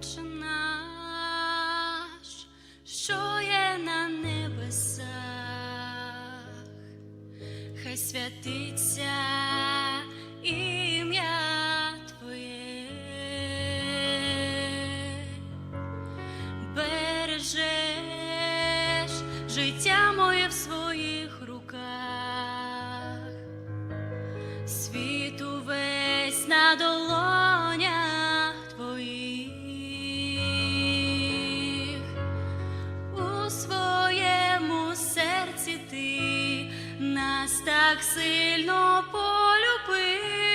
Отче наш, що є на небесах, хай святиться ім'я Твоє, бережеш життя моє в своїх руках. Світ увесь на нас так сильно полюбив,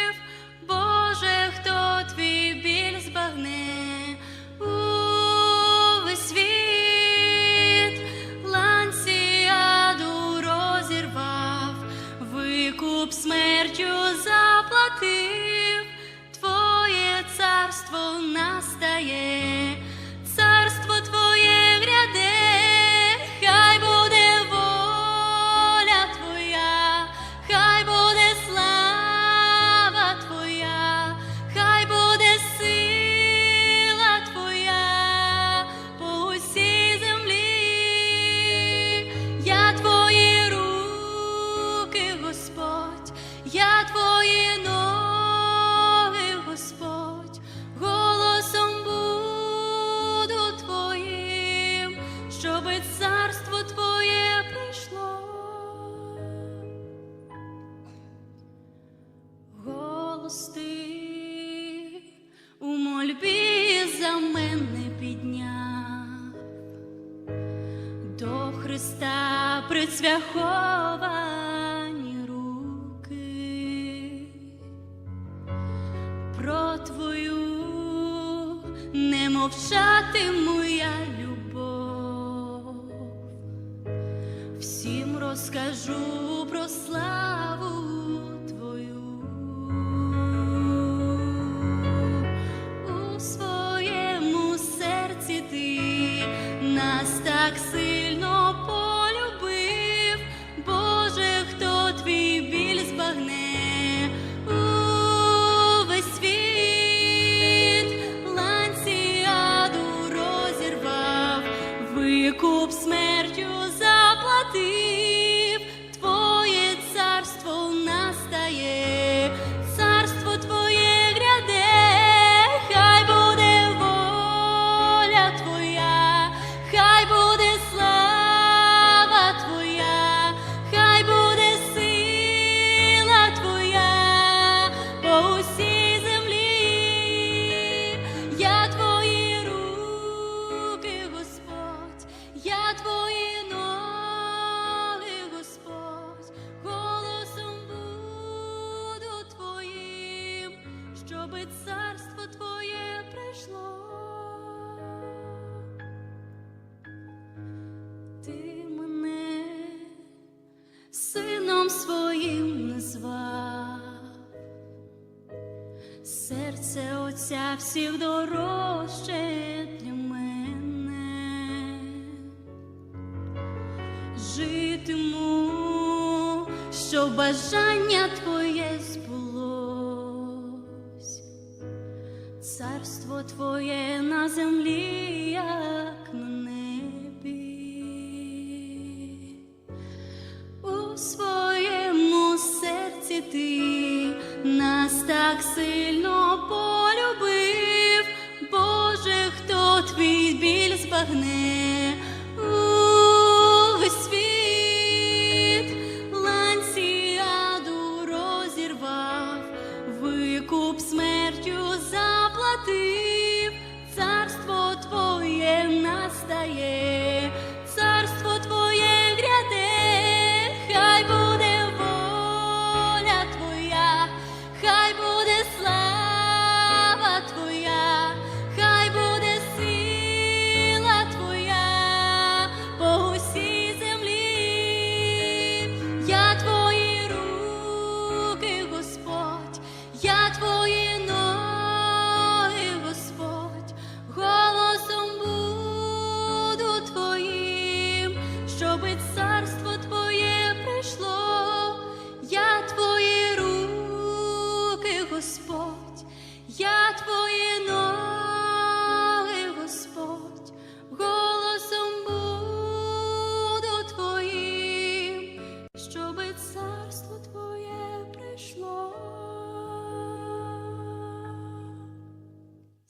Голос ти у мольбі за мене підняв. До Христа прицвяховані руки, про твою не мовчатиму я любов, всім розкажу щоби царство Твоє прийшло. Ти мене сином своїм назвав, серце Отця всіх дорожче для мене, житиму, щоб бажання Твоє збулось, царство Твоє на землі, як на небі. У своєму серці ти нас так сильно полюбив, Боже, хто твій біль збагне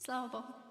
Слава Богу.